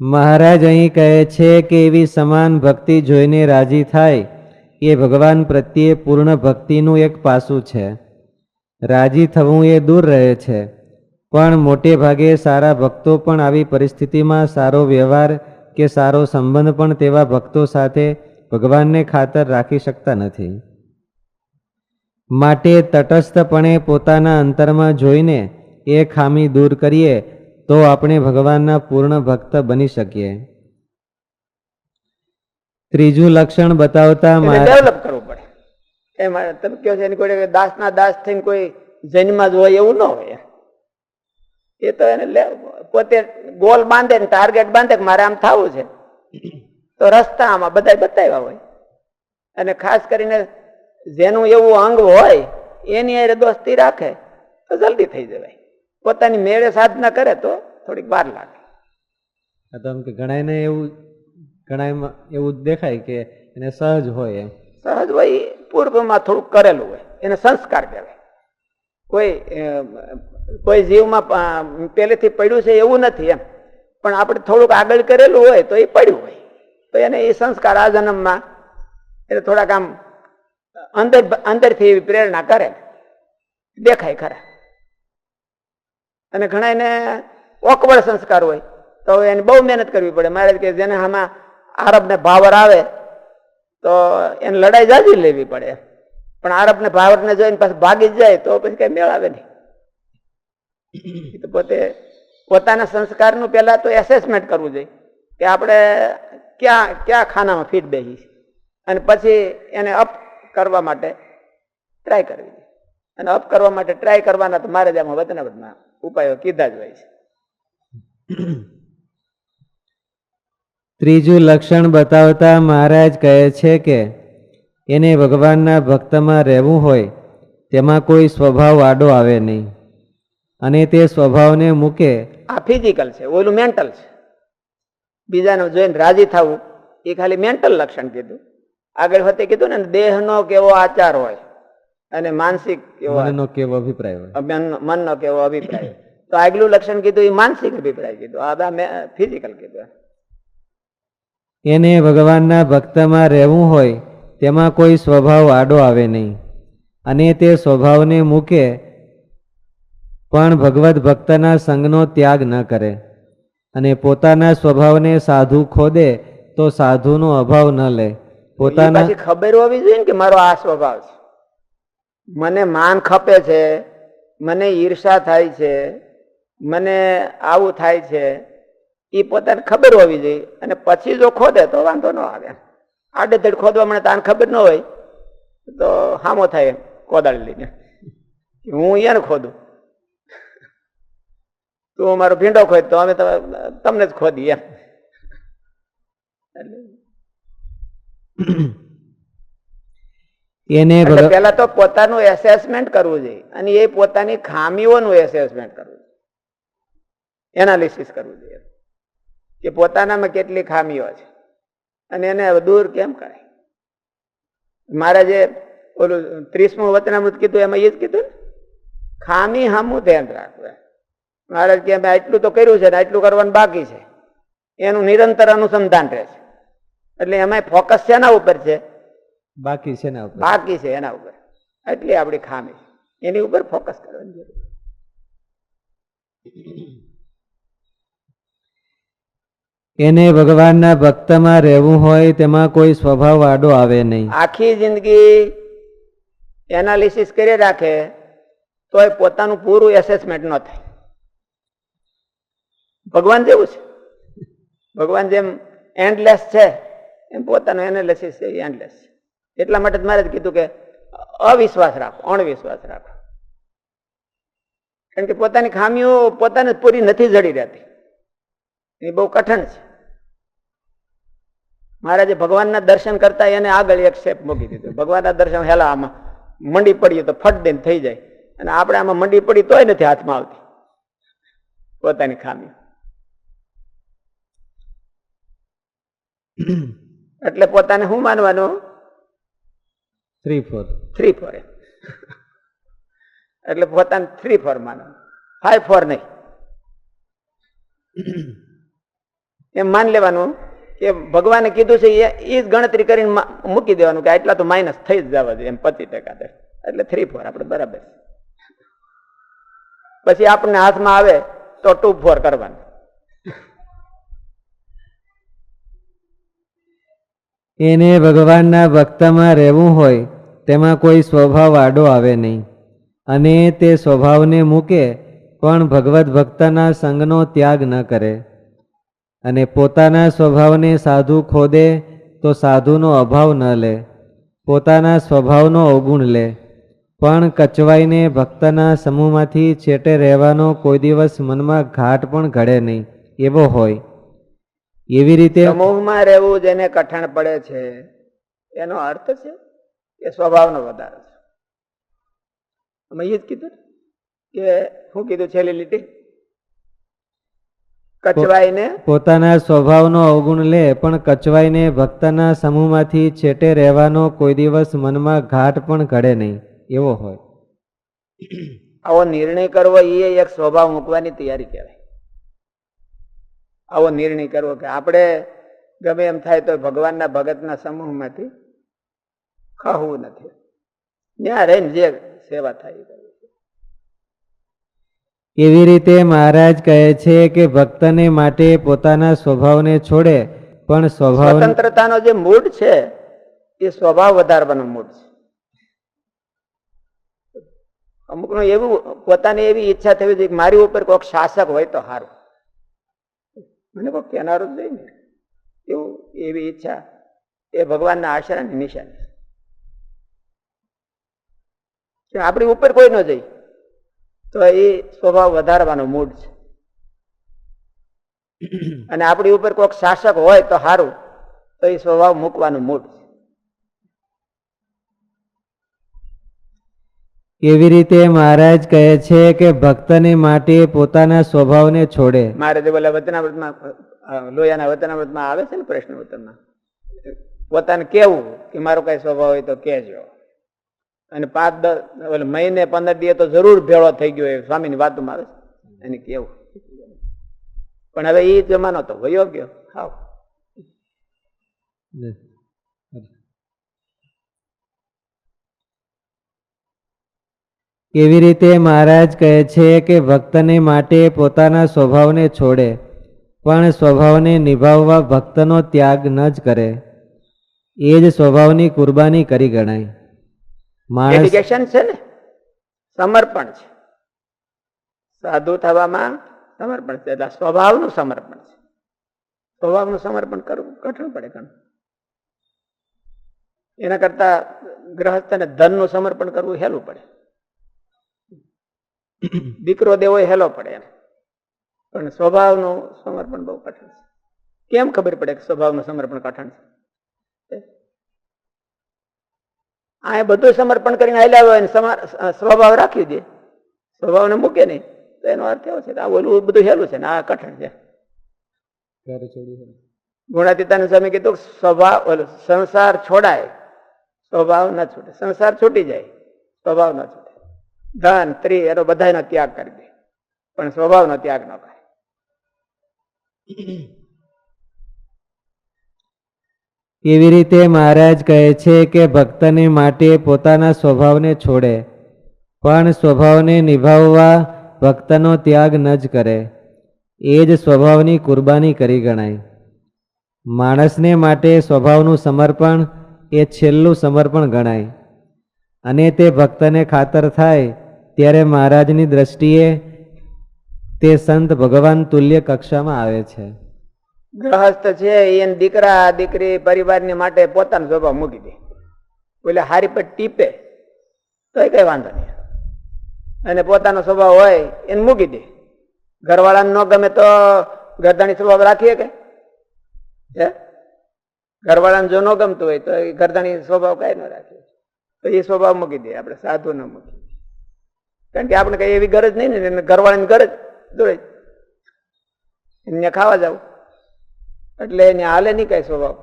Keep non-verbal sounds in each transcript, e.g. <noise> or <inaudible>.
મહારાજ અહીં કહે છે કે એવી સમાન ભક્તિ જોઈને રાજી થાય, એ ભગવાન પ્રત્યે પૂર્ણ ભક્તિનું એક પાસું છે. રાજી થવું એ દૂર રહે છે, પણ મોટે ભાગે સારા ભક્તો પણ આવી પરિસ્થિતિમાં સારો વ્યવહાર કે સારો સંબંધ પણ તેવા ભક્તો સાથે ભગવાનને ખાતર રાખી શકતા નથી. માટે તટસ્થપણે પોતાના અંતરમાં જોઈને એ ખામી દૂર કરીએ તો આપણે ભગવાનના પૂર્ણ ભક્ત બની શકીએ. ત્રીજું લક્ષણ બતાવતા ડેવલપ કરવું પડે. એમાં તમે કહો છો એની કોઈ દાસના દાસ થઈને કોઈ જન્મ જ હોય એવું ન હોય. એ તો એને લે- પોતે ગોલ બાંધે ને ટાર્ગેટ બાંધે કે મારે આમ થવું છે. તો રસ્તા આમાં બધા બતાવ્યા હોય. અને ખાસ કરીને જેનું એવું અંગ હોય એની દોસ્તી રાખે તો જલ્દી થઈ જવાય. પોતાની મેળે સાધના કરે તો થોડીક વાર લાગે. આ તો કે ઘણાયને એવું ઘણામાં એવું દેખાય કે એને સહજ હોય એમ. સહજ હોય પૂર્વમાં થોડુંક કરેલું હોય એને સંસ્કાર કહેવાય. કોઈ કોઈ જીવમાં પહેલેથી પડ્યું છે એવું નથી એમ. પણ આપણે થોડુંક આગળ કરેલું હોય તો એ પડ્યું હોય. તો એને એ સંસ્કાર આ જન્મમાં એને થોડાક આમ અંદર અંદરથી એવી પ્રેરણા કરે. દેખાય ખરા. અને ઘણા એને ઓકવડ સંસ્કાર હોય. તો એને બહુ મહેનત કરવી પડે. મારે કે જેને આમાં આરબને ભાવર આવે, તો એને લડાઈ જાજી લેવી પડે. પણ આરબને ભાવરને જોઈને પાછું ભાગી જ જાય, તો પછી કઈ મેળાવે નહીં. પોતે પોતાના સંસ્કારનું પહેલાં તો એસેસમેન્ટ કરવું જોઈએ કે આપણે ક્યાં ક્યાં ખાનામાં ફીટ બેસી છે. અને પછી એને અપ કરવા માટે ટ્રાય કરવી અને અપ કરવા માટે ટ્રાય કરવાના તો મારે જ આમાં વતનાવતમાં ઉપાયો કીધા જ હોય છે. ત્રીજું લક્ષણ બતાવતા મહારાજ કહે છે કે એને ભગવાનના ભક્તમાં રહેવું હોય તેમાં કોઈ સ્વભાવ આડો આવે નહીં. અને તે સ્વભાવને મૂકે આ ફિઝિકલ છે ઓલું મેન્ટલ છે. બીજાને જોઈને રાજી થવું એ ખાલી મેન્ટલ લક્ષણ કીધું. આગળ વખતે કીધું ને દેહનો કેવો આચાર હોય. અને માનસિક એવો મનનો કેવો અભિપ્રાય હોય? મન- મનનો કેવો અભિપ્રાય? તો આગલું લક્ષણ કીધું એ માનસિક અભિપ્રાય કીધું. આ ફિઝિકલ કીધું. એને ભગવાનના ભક્તમાં રહેવું હોય તેમાં કોઈ સ્વભાવ આડો આવે નહીં. અને તે સ્વભાવને મૂકે પણ ભગવત ભક્તના સંગનો ત્યાગ ન કરે. અને પોતાના સ્વભાવને સાધુ ખોદે તો સાધુનો અભાવ ન લે. પોતાના પોતાના ખબર હોવી જોઈએ ને કે મારો આ સ્વભાવ છે. મને માન ખપે છે, મને ઈર્ષા થાય છે, મને આવું થાય છે એ પોતાને ખબર હોવી જોઈએ. અને પછી જો ખોદે તો વાંધો ન આવે. આડેધડ ખોદવા મને તાને ખબર ન હોય, તો હામો થાય એમ, કોદાળી લઈને. હું એને ખોદું. તું મારો ભીંડો ખોદ, તો અમે તમે- તમને જ ખોદી એમ. એને પહેલા તો પોતાનું એસેસમેન્ટ કરવું જોઈએ અને એ પોતાની ખામીઓનું એસેસમેન્ટ કરવું જોઈએ. એનાલિસિસ કરવું જોઈએ. કે પોતાનામાં કેટલી ખામીઓ છે. અને એને દૂર કેમ કરે? મારા જે ઓલું ત્રીસમું વચનામૃત કીધું એમાં એ જ કીધું ને? ખામી હામું ધ્યાન રાખવું. મહારાજ કે અમે આટલું તો કર્યું છે ને આટલું કરવાનું બાકી છે. એનું નિરંતર અનુસંધાન રહે છે. એટલે એમાં ફોકસ શેના ઉપર છે? બાકી છે એના ઉપર? બાકી છે એના ઉપર. એટલી આપણી ખામી. એની ઉપર ફોકસ કરવાની જરૂર. એને ભગવાનના ભક્તમાં રહેવું હોય તેમાં કોઈ સ્વભાવ આડો આવે નહીં. આખી જિંદગી એનાલિસિસ કરી રાખે તો એ પોતાનું પૂરું એસેસમેન્ટ ન થાય. ભગવાન જેવું છે. ભગવાન જેમ એન્ડલેસ છે એમ પોતાનું એનાલિસિસ છે એન્ડલેસ છે. એટલા માટે જ મારે જ કીધું કે અવિશ્વાસ રાખો, અણવિશ્વાસ રાખો. કારણ કે પોતાની ખામીઓ પોતાને પૂરી નથી જડી રહેતી. એ બહુ કઠણ છે. મહારાજે ભગવાનના દર્શન કરતા એને આગળ એક સ્ટેપ મૂકી દીધું. ભગવાનના દર્શન હેલા આમાં મંડી પડીએ તો ફટ દઈને થઈ જાય. અને આપણે આમાં મંડી પડી તોય નથી હાથમાં આવતી. પોતાની ખામી એટલે પોતાને શું માનવાનું? થ્રી ફોર થ્રી ફોર એમ એટલે પોતાને થ્રી ફોર માનો. ફાઈવ ફોર નહીં. <clears throat> એમ માન લેવાનું કે ભગવાને કીધું છે એ જ ગણતરી કરીને મૂકી દેવાનું કે આટલા તો માઇનસ થઈ જ જવા જોઈએ એમ પચીસ ટકા. એટલે થ્રી ફોર આપણે બરાબર. પછી આપણને હાથમાં આવે તો ટુ ફોર કરવાનું. એને ભગવાનના ભક્તમાં રહેવું હોય તેમાં કોઈ સ્વભાવ આડો આવે નહીં. અને તે સ્વભાવને મૂકે પણ ભગવત ભક્તના સંગનો ત્યાગ ન કરે. અને પોતાના સ્વભાવને સાધુ ખોદે તો સાધુનો અભાવ ન લે. પોતાના સ્વભાવનો અવગુણ લે. પણ કચવાઈને ભક્તના સમૂહમાંથી છેટે રહેવાનો કોઈ દિવસ મનમાં ઘાટ પણ ઘડે નહીં, એવો હોય. એવી રીતે સમૂહમાં રહેવું જેને કઠણ પડે છે. એનો અર્થ છે? કે સ્વભાવનો વધારો છે. અમે એ જ કીધું કે શું કીધું છેલ્લી લીટી? કચવાઈને પોતાના સ્વભાવનો અવગુણ લે પણ કચવાઈને ભક્તના સમૂહમાંથી છેટે રહેવાનો કોઈ દિવસ મનમાં ઘાટ પણ ઘડે નહીં એવો હોય. આવો નિર્ણય કરવો એ એક સ્વભાવ મૂકવાની તૈયારી કહેવાય. આવો નિર્ણય કરવો કે આપણે ગમે એમ થાય તો ભગવાનના ભગતના સમૂહમાંથી ખાવું નથી. ત્યાં રહીને જે સેવા થાય એવી રીતે મહારાજ કહે છે કે ભક્તને માટે પોતાના સ્વભાવને છોડે પણ સ્વભાવ સ્વતંત્રતાનો જે મૂડ છે એ સ્વભાવ વધારવાનો મૂડ છે. અમુકનો એવું પોતાની એવી ઈચ્છા થવી જોઈએ કે મારી ઉપર કોઈક શાસક હોય તો સારું મને કોઈ કહેનારું જ નહીં ને. એવું એવી ઈચ્છા એ ભગવાનના આશરાની નિશાની છે કે આપણી ઉપર કોઈ ન જાય. તો એ સ્વભાવ વધારવાનો મૂડ છે. અને આપણી ઉપર કોઈક શાસક હોય તો સારું તો એ સ્વભાવ મૂકવાનું મૂડ છે. એવી રીતે મહારાજ કહે છે કે ભક્તને માટે પોતાના સ્વભાવને છોડે. મારે જે બોલે અ, લોયાના વચનામૃતમાં આવે છે ને પ્રશ્ન ઉત્તરમાં? પોતાને કેવું? કે મારો કઈ સ્વભાવ હોય તો કહેજો અને પાંચ દસ, ઓલે મહિને પંદર દિવસ તો જરૂર ભેળો થઈ ગયો એ સ્વામીની વાત આવે છે. એને કેવું? પણ હવે એ જમાનો તો વયો ગયો. હાવ. કેવી રીતે મહારાજ કહે છે કે ભક્તને માટે પોતાના સ્વભાવને છોડે, પણ સ્વભાવને નિભાવવા ભક્તનો ત્યાગ ન જ કરે. એ જ સ્વભાવની કુરબાની કરી ગણાય. ડેડિકેશન છે ને? સમર્પણ છે. સાધુ થવામાં સમર્પણ છે. એટલે સ્વભાવનું સમર્પણ છે. સ્વભાવનું સમર્પણ કરવું કઠણ પડે ઘણું. એના કરતા ગ્રહસ્થને ધનનું સમર્પણ કરવું હેલું પડે. દીકરો દેવો હેલો પડે એમ. પણ સ્વભાવનું સમર્પણ બહુ કઠણ છે. કેમ ખબર પડે કે સ્વભાવનું સમર્પણ કઠણ છે? આ બધું સમર્પણ કરીને હાલ્યા હોય સ્વભાવ રાખી દે. સ્વભાવને મૂકે નહીં. તો એનો અર્થ એવો છે કે આ ઓલું બધું હેલું છે ને આ કઠણ છે. ગુણાતીતાનું સ્વામી કીધું સ્વભાવ ઓલું સંસાર છોડાય. સ્વભાવ ન છૂટે. સંસાર છૂટી જાય. સ્વભાવ ન છૂટે. ધન સ્ત્રી એનો બધાનો ત્યાગ કરી દે. પણ સ્વભાવનો ત્યાગ ન કરે. એવી રીતે મહારાજ કહે છે કે ભક્તને માટે પોતાના સ્વભાવને છોડે, પણ સ્વભાવને નિભાવવા ભક્તનો ત્યાગ ન જ કરે. એ જ સ્વભાવની કુરબાની કરી ગણાય. માણસને માટે સ્વભાવનું સમર્પણ એ છેલ્લું સમર્પણ ગણાય. અને તે ભક્તને ખાતર થાય ત્યારે મહારાજની દ્રષ્ટિએ તે સંત ભગવાન તુલ્ય કક્ષામાં આવે છે. ગ્રહસ્થ છે, એને દીકરા, દીકરી પરિવારની માટે પોતાનો સ્વભાવ મૂકી દે. એટલે હારી પર ટીપે તો કઈ વાંધો નહીં. અને પોતાનો સ્વભાવ હોય, એને મૂકી દે. ઘરવાળાને ન ગમે તો ગરદાણી સ્વભાવ રાખીએ કે હે? ઘરવાળાને જો ન ગમતું હોય, તો એ ઘરદાણી સ્વભાવ કઈ ન રાખીએ તો એ સ્વભાવ મૂકી દે, આપણે સાધુ ન મૂકી કારણ કે આપણે કઈ એવી ગરજ નહીં ને ઘરવાળાની ગરજ દોડે એમને ખાવા જાવ. એટલે એને હાલે નહીં કઈ સ્વભાવ.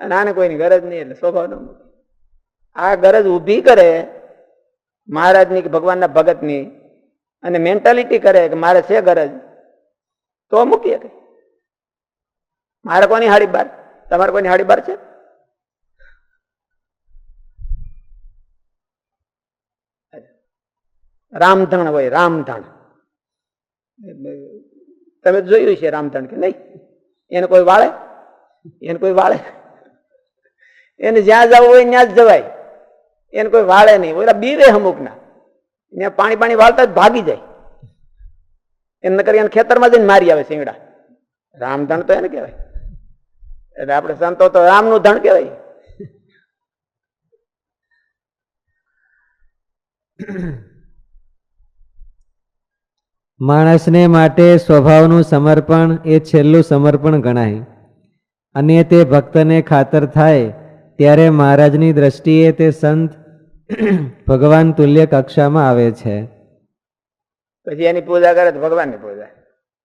અને આને કોઈની ગરજ નહીં, એટલે સ્વભાવ ન આ ગરજ ઊભી કરે મહારાજની કે ભગવાનના ભગતની અને મેન્ટાલિટી કરે કે મારે છે ગરજ, તો મૂકીએ કઈ મારે કોની હાડી બાર તમારે કોઈની હાડી બાર છે? રામધણ હોય, રામધણ. તમે જોયું છે રામધણ કે નહીં? એને કોઈ વાળે? એને કોઈ વાળે? એને જ્યાં જવું હોય ત્યાં જ જવાય. એને કોઈ વાળે નહીં. ઓલા બીવે અમુક ના ત્યાં પાણી પાણી વાળતા જ ભાગી જાય. એમને કરી એને ખેતરમાં જઈને મારી આવે શિંગડા. રામધણ તો એને કહેવાય. એટલે આપણે સંતો તો રામનું ધણ કહેવાય. માણસને માટે સ્વભાવનું સમર્પણ એ છેલ્લું સમર્પણ ગણાય. અને તે ભક્તને ખાતર થાય ત્યારે મહારાજની દ્રષ્ટિએ તે સંત <clears throat> ભગવાન તુલ્ય કક્ષામાં આવે છે. પછી એની પૂજા કરે તો ભગવાનની પૂજા.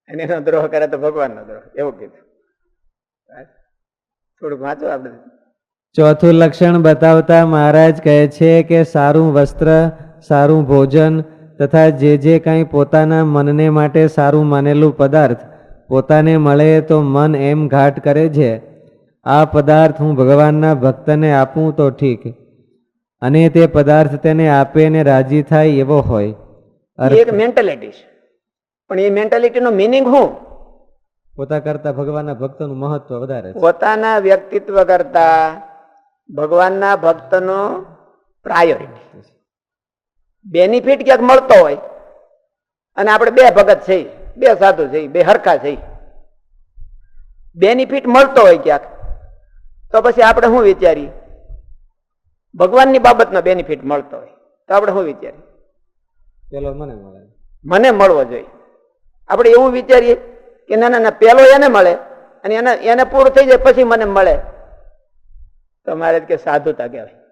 અને એનો દ્રોહ કરે તો ભગવાનનો દ્રોહ. એવું કીધું. થોડુંક વાંચો આપણે. ચોથું લક્ષણ બતાવતા મહારાજ કહે છે કે સારું વસ્ત્ર સારું ભોજન તથા જે જે કંઈ પોતાના મનને માટે સારું માનેલું પદાર્થ પોતાને મળે તો મન એમ ઘાટ કરે છે આ પદાર્થ હું ભગવાનના ભક્તને આપું તો ઠીક. અને તે પદાર્થ તેને આપે ને રાજી થાય એવો હોય. એક મેન્ટાલિટી છે. પણ એ મેન્ટાલિટીનો મિનિંગ શું? પોતા કરતા ભગવાનના ભક્તનું મહત્વ વધારે પોતાના વ્યક્તિત્વ કરતા ભગવાનના ભક્તનો પ્રાયોરિટી બેનિફિટ ક્યાંક મળતો હોય અને આપણે બે ભગત છે બે સાધુ છે બે હરખા છે બેનિફિટ મળતો હોય ક્યાંક તો પછી આપણે શું વિચારીએ? ભગવાનની બાબતનો બેનિફિટ મળતો હોય તો આપણે શું વિચારીએ? પેલો મને મળે. મને મળવો જોઈએ. આપણે એવું વિચારીએ કે ના ના ના પેલો એને મળે અને એને એને પૂરું થઈ જાય પછી મને મળે. તો મારે કે સાધુતા કહેવાય.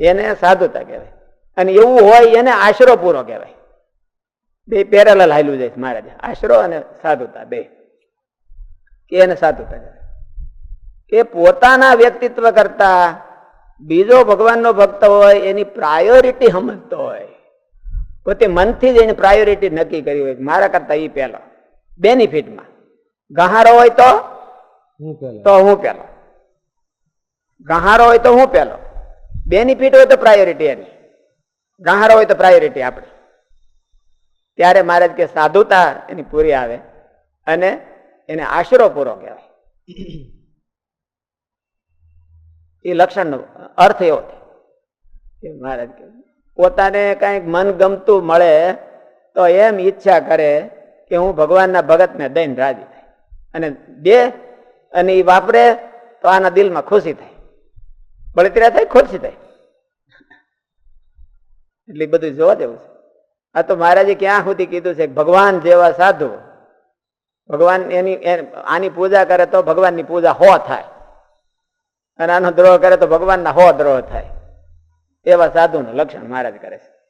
એને સાધુતા કહેવાય. અને એવું હોય એને આશરો પૂરો કહેવાય. બે પેરેલલ હાલ્યું જાય મહારાજ. આશરો અને સાધુતા બે. એને સાધુતા કહેવાય. કે પોતાના વ્યક્તિત્વ કરતા બીજો ભગવાનનો ભક્ત હોય એની પ્રાયોરિટી સમજતો હોય. પોતે મનથી જ એની પ્રાયોરિટી નક્કી કરી હોય મારા કરતા એ પહેલો. બેનિફિટમાં ગહારો હોય તો હું પહેલો. તો હું પેલો ગહારો હોય તો હું પેલો બેનિફિટ હોય તો પ્રાયોરિટી એની. ગહારો હોય તો પ્રાયોરિટી આપણે. ત્યારે મહારાજ કે સાધુતા એની પૂરી આવે અને એને આશરો પૂરો કહેવાય. એ લક્ષણનો અર્થ એવો કે મહારાજ કે પોતાને કંઈક મન ગમતું મળે તો એમ ઈચ્છા કરે કે હું ભગવાનના ભગતને દઈને રાજી થાય. અને દે અને એ વાપરે તો આના દિલમાં ખુશી થાય. બળતરા થાય ખુશી થાય. એટલે બધું જોવા જેવું છે. આ તો મહારાજે ક્યાં સુધી કીધું છે ભગવાન જેવા સાધુ, ભગવાન એની આની પૂજા કરે તો ભગવાનની પૂજા હો થાય. અને આનો દ્રોહ કરે તો ભગવાનના હો દ્રોહ થાય. એવા સાધુનું લક્ષણ મહારાજ કરે છે.